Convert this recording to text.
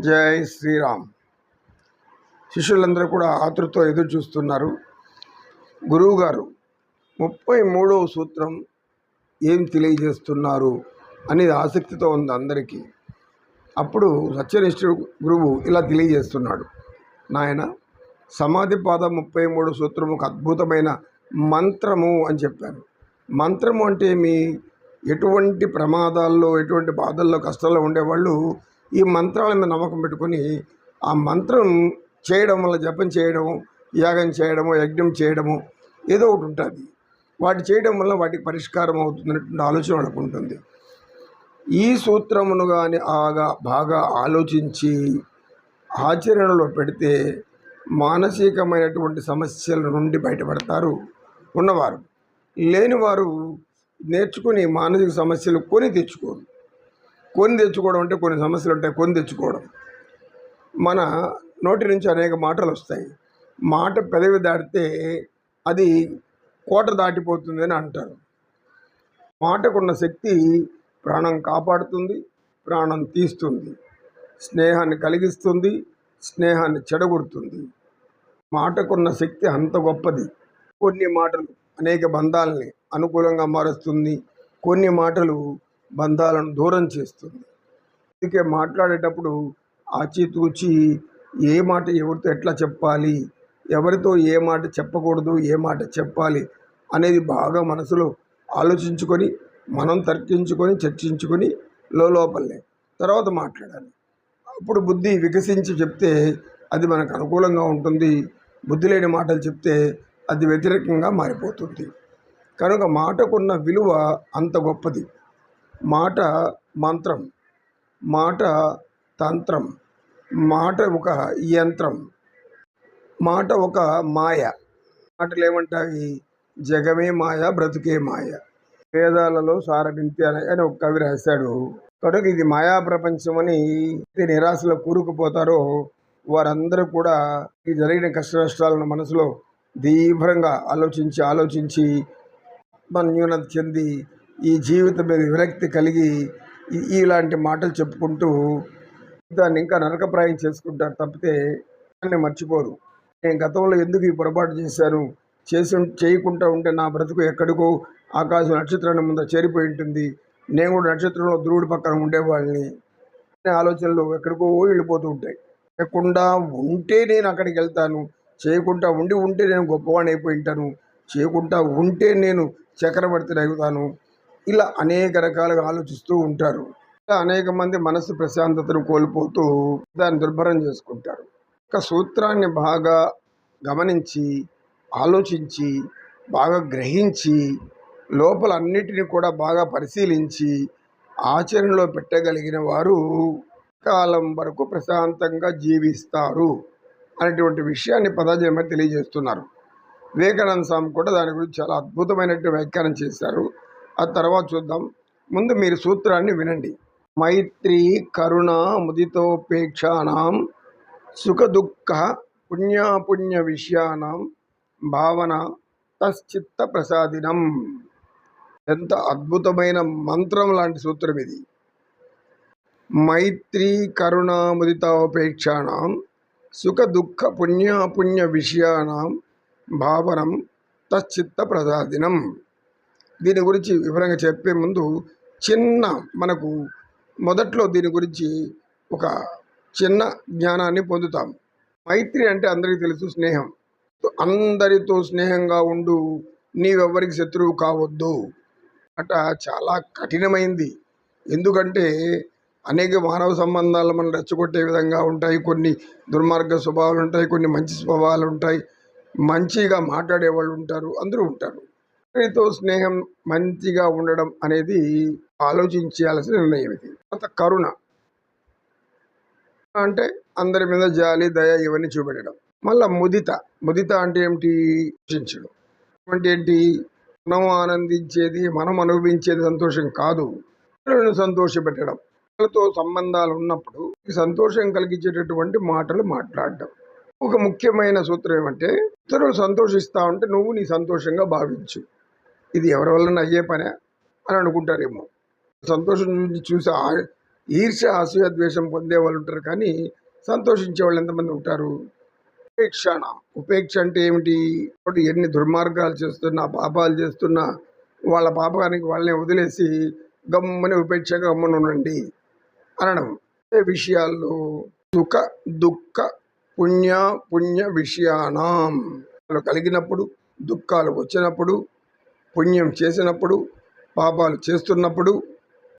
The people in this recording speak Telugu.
జై శ్రీరామ్. శిష్యులందరూ కూడా ఆతృతో ఎదురు చూస్తున్నారు. గురువుగారు ముప్పై మూడవ సూత్రం ఏం తెలియజేస్తున్నారు అనేది ఆసక్తితో ఉంది అందరికీ. అప్పుడు సత్యనిష్ఠుడు గురువు ఇలా తెలియజేస్తున్నాడు. నాయన సమాధిపాద ముప్పై మూడు సూత్రము ఒక అద్భుతమైన మంత్రము అని చెప్పారు. మంత్రము అంటే మీ ఎటువంటి ప్రమాదాల్లో ఎటువంటి బాధల్లో కష్టాల్లో ఉండేవాళ్ళు ఈ మంత్రాల మీద నమ్మకం పెట్టుకొని ఆ మంత్రం చేయడం వల్ల జపం చేయడం యాగం చేయడము యజ్ఞం చేయడము ఏదో ఒకటి ఉంటుంది. వాటి చేయడం వల్ల వాటికి పరిష్కారం అవుతుందనేటువంటి ఆలోచన వాళ్ళకు ఉంటుంది. ఈ సూత్రమును కానీ ఆగా బాగా ఆలోచించి ఆచరణలో పెడితే మానసికమైనటువంటి సమస్యల నుండి బయటపడతారు ఉన్నవారు. లేనివారు నేర్చుకుని మానసిక సమస్యలు కొని తెచ్చుకోరు. కొని తెచ్చుకోవడం అంటే కొన్ని సమస్యలు ఉంటాయి కొని తెచ్చుకోవడం. మన నోటి నుంచి అనేక మాటలు వస్తాయి. మాట పెదవి దాటితే అది కోట దాటిపోతుంది అని అంటారు. మాటకున్న శక్తి ప్రాణం కాపాడుతుంది ప్రాణం తీస్తుంది. స్నేహాన్ని కలిగిస్తుంది స్నేహాన్ని చెడగొడుతుంది. మాటకున్న శక్తి అంత గొప్పది. కొన్ని మాటలు అనేక బంధాలని అనుకూలంగా మారుస్తుంది. కొన్ని మాటలు బంధాలను దూరం చేస్తుంది. అందుకే మాట్లాడేటప్పుడు ఆచితూచి ఏ మాట ఎవరితో ఎట్లా చెప్పాలి ఎవరితో ఏ మాట చెప్పకూడదు ఏ మాట చెప్పాలి అనేది బాగా మనసులో ఆలోచించుకొని మనం తర్కించుకొని చర్చించుకొని లోపలే తర్వాత మాట్లాడాలి. అప్పుడు బుద్ధి వికసించి చెప్తే అది మనకు అనుకూలంగా ఉంటుంది. బుద్ధి లేని మాటలు చెప్తే అది వ్యతిరేకంగా మారిపోతుంది. కనుక మాటకున్న విలువ అంత గొప్పది. మాట మంత్రం మాట తంత్రం మాట ఒక యంత్రం మాట ఒక మాయ. మాటలు ఏమంటాయి? జగమే మాయ బ్రతుకే మాయ. వేదాలలో సారవింతి అని అని ఒక కవి రాశాడు. కనుక ఇది మాయా ప్రపంచం అని నిరాశలో కూరుకుపోతారో వారందరూ కూడా ఈ జరిగిన కష్ట నష్టాలను మనసులో తీవ్రంగా ఆలోచించి ఆలోచించి న్యూనత చెంది ఈ జీవితం మీద విరక్తి కలిగి ఇలాంటి మాటలు చెప్పుకుంటూ దాన్ని ఇంకా నరకప్రాయం చేసుకుంటారు తప్పితే దాన్ని మర్చిపోరు. నేను గతంలో ఎందుకు ఈ పొరపాటు చేశాను? చేసి చేయకుండా ఉంటే నా బ్రతుకు ఎక్కడికో ఆకాశం నక్షత్రాన్ని ముందు చేరిపోయి ఉంటుంది. నేను కూడా నక్షత్రంలో ధ్రువుడి పక్కన ఉండేవాళ్ళని అనే ఆలోచనలు ఎక్కడికో వెళ్ళిపోతూ ఉంటాయి. లేకుండా ఉంటే నేను అక్కడికి వెళ్తాను. చేయకుండా ఉండి ఉంటే నేను గొప్పవాడిని అయిపోయి ఉంటాను. చేయకుండా ఉంటే నేను చక్రవర్తిని అవుతాను. ఇలా అనేక రకాలుగా ఆలోచిస్తూ ఉంటారు. ఇలా అనేక మంది మనసు ప్రశాంతతను కోల్పోతూ దాన్ని దుర్భరం చేసుకుంటారు. ఒక సూత్రాన్ని బాగా గమనించి ఆలోచించి బాగా గ్రహించి లోపల అన్నిటిని కూడా బాగా పరిశీలించి ఆచరణలో పెట్టగలిగిన వారు కాలం వరకు ప్రశాంతంగా జీవిస్తారు అనేటువంటి విషయాన్ని పదాజమే తెలియజేస్తున్నారు. వివేకానంద స్వామి కూడా దాని గురించి చాలా అద్భుతమైనటువంటి వ్యాఖ్యానం చేశారు. ఆ తర్వాత చూద్దాం. ముందు మీరు సూత్రాన్ని వినండి. మైత్రి కరుణ ముదితోపేక్షానం సుఖ దుఃఖ పుణ్యాపుణ్య విషయానం భావన తశ్చిత్త ప్రసాదినం. ఎంత అద్భుతమైన మంత్రం లాంటి సూత్రం ఇది. మైత్రి కరుణ ముదితోపేక్షానం సుఖ దుఃఖ పుణ్యాపుణ్య విషయానం భావనం తశ్చిత్త ప్రసాదినం. దీని గురించి వివరంగా చెప్పే ముందు చిన్న మనకు మొదట్లో దీని గురించి ఒక చిన్న జ్ఞానాన్ని పొందుతాం. మైత్రి అంటే అందరికీ తెలుసు స్నేహం. అందరితో స్నేహంగా ఉండు నీవెవ్వరికి శత్రువు కావద్దు. అట చాలా కఠినమైంది. ఎందుకంటే అనేక మానవ సంబంధాలు మనం రెచ్చగొట్టే విధంగా ఉంటాయి. కొన్ని దుర్మార్గ స్వభావాలు ఉంటాయి కొన్ని మంచి స్వభావాలు ఉంటాయి. మంచిగా మాట్లాడే వాళ్ళు ఉంటారు అందరూ ఉంటారు. అందరితో స్నేహం మంచిగా ఉండడం అనేది ఆలోచించాల్సిన నిర్ణయం ఇది. అంత కరుణ. అంటే అందరి మీద జాలి దయ ఇవన్నీ చూపెట్టడం. మళ్ళా ముదిత. ముదిత అంటే ఏమిటి? ఆలోచించడం అంటే ఏంటి? మనం ఆనందించేది మనం అనుభవించేది సంతోషం కాదు. ఇతరులను సంతోషపెట్టడం. వాళ్ళతో సంబంధాలు ఉన్నప్పుడు సంతోషం కలిగించేటటువంటి మాటలు మాట్లాడడం. ఒక ముఖ్యమైన సూత్రం ఏమంటే ఇతరులు సంతోషిస్తా ఉంటే నువ్వు నీ సంతోషంగా భావించు. ఇది ఎవరి వలన అయ్యే పనే అని అనుకుంటారేమో. సంతోషం చూసి చూసి ఈర్ష అసూయ ద్వేషం పొందే వాళ్ళు ఉంటారు కానీ సంతోషించే వాళ్ళు ఎంతమంది ఉంటారు? ఉపేక్షణ ఉపేక్ష అంటే ఏమిటి? ఒకటి ఎన్ని దుర్మార్గాలు చేస్తున్నా పాపాలు చేస్తున్నా వాళ్ళ పాపానికి వాళ్ళని వదిలేసి గమ్మని ఉపేక్షగా గమ్మని ఉండండి. అనడం ఏ విషయాల్లో? సుఖ దుఃఖ పుణ్య పుణ్య విషయానాం. వాళ్ళు కలిగినప్పుడు దుఃఖాలు వచ్చినప్పుడు పుణ్యం చేసినప్పుడు పాపాలు చేస్తున్నప్పుడు